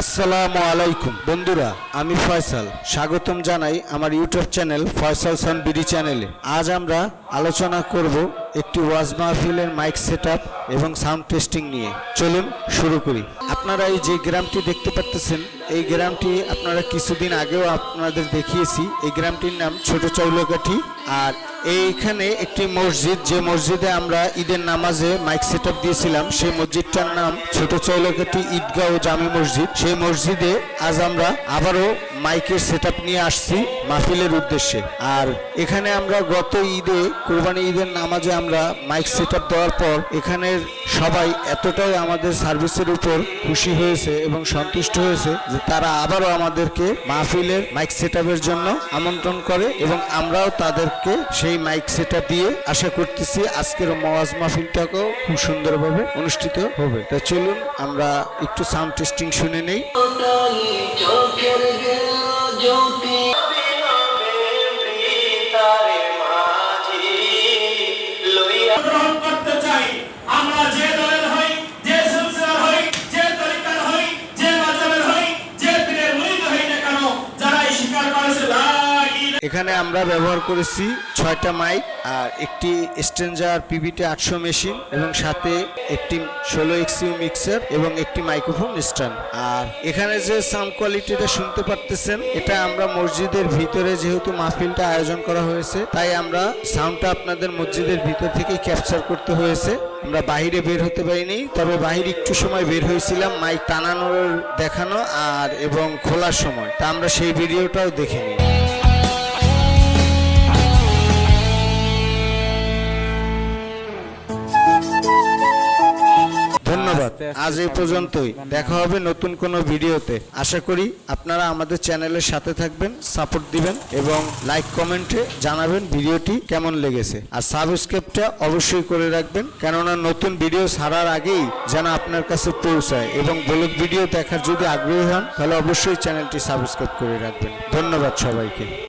আসসালামু আলাইকুম। বন্ধুরা, আমি ফয়সাল। স্বাগতম জানাই আমার YouTube channel Faisal sun BD চ্যানেলে। আজ আমরা আলোচনা করব একটি ওয়াজ মাহফিলের মাইক সেট এবং সাউন্ড টেস্টিং নিয়ে। চলুন শুরু করি। আপনারা এই যে গ্রামটি দেখতে পাচ্ছেন এই গ্রামটি আপনারা কিছুদিন আগেও আপনাদের দেখিয়েছি। এই গ্রামটির নাম ছোট চৌলকাঠি আর এইখানে একটি মসজিদ, যে মসজিদে আমরা ঈদের নামাজে মাইক সেট দিয়েছিলাম, সেই মসজিদটার নাম ছোট চৌলকাঠি ঈদগাঁও জামি মসজিদ। সেই মসজিদে আজ আমরা আবারও মাইকের সেট নিয়ে আসছি মাহফিলের উদ্দেশ্যে। আর এখানে আমরা গত ঈদে, কোরবানি ঈদের নামাজে আমরা মাইক সেট দেওয়ার পর এখানের সবাই এতটাই আমাদের সার্ভিসের উপর খুশি হয়েছে এবং সন্তুষ্ট হয়েছে তারা আবারও আমাদেরকে মাহফিলের মাইক সেট জন্য আমন্ত্রণ করে এবং আমরাও তাদেরকে সেই মাইক সেট দিয়ে আশা করতেছি আজকের মওয়াজ মাহফিলটাকেও খুব সুন্দরভাবে অনুষ্ঠিত হবে। তা চলুন, আমরা একটু সাউন্ড টেস্টিং শুনে নেই। এই স্বীকার করেছে লা ইলাহা এখানে আমরা ব্যবহার করেছি ছয়টা মাইক আর একটি স্ট্রেঞ্জার পিভিটি আটশো মেশিন এবং সাথে একটি ষোলো এক্সিউ মিক্সার এবং একটি মাইক্রোফোন স্ট্যান্ড। আর এখানে যে সাউন্ড কোয়ালিটিটা শুনতে পারতেছেন, এটা আমরা মসজিদের ভিতরে যেহেতু মাহফিলটা আয়োজন করা হয়েছে, তাই আমরা সাউন্ডটা আপনাদের মসজিদের ভিতর থেকে ক্যাপচার করতে হয়েছে। আমরা বাহিরে বের হতে পারিনি, তবে বাইরে একটু সময় বের হয়েছিলাম মাইক টানানোর দেখানো আর এবং খোলার সময়। তা আমরা সেই ভিডিওটাও দেখে ধন্যবাদ। আজ এই পর্যন্তই। দেখা হবে নতুন কোনো ভিডিওতে। আশা করি আপনারা আমাদের চ্যানেলের সাথে থাকবেন, সাপোর্ট দিবেন এবং লাইক, কমেন্টে জানাবেন ভিডিওটি কেমন লেগেছে। আর সাবস্ক্রাইবটা অবশ্যই করে রাখবেন, কেননা নতুন ভিডিও ছাড়ার আগেই যেন আপনার কাছে পৌঁছায় এবং ব্লগ ভিডিও দেখার যদি আগ্রহী হন, তাহলে অবশ্যই চ্যানেলটি সাবস্ক্রাইব করে রাখবেন। ধন্যবাদ সবাইকে।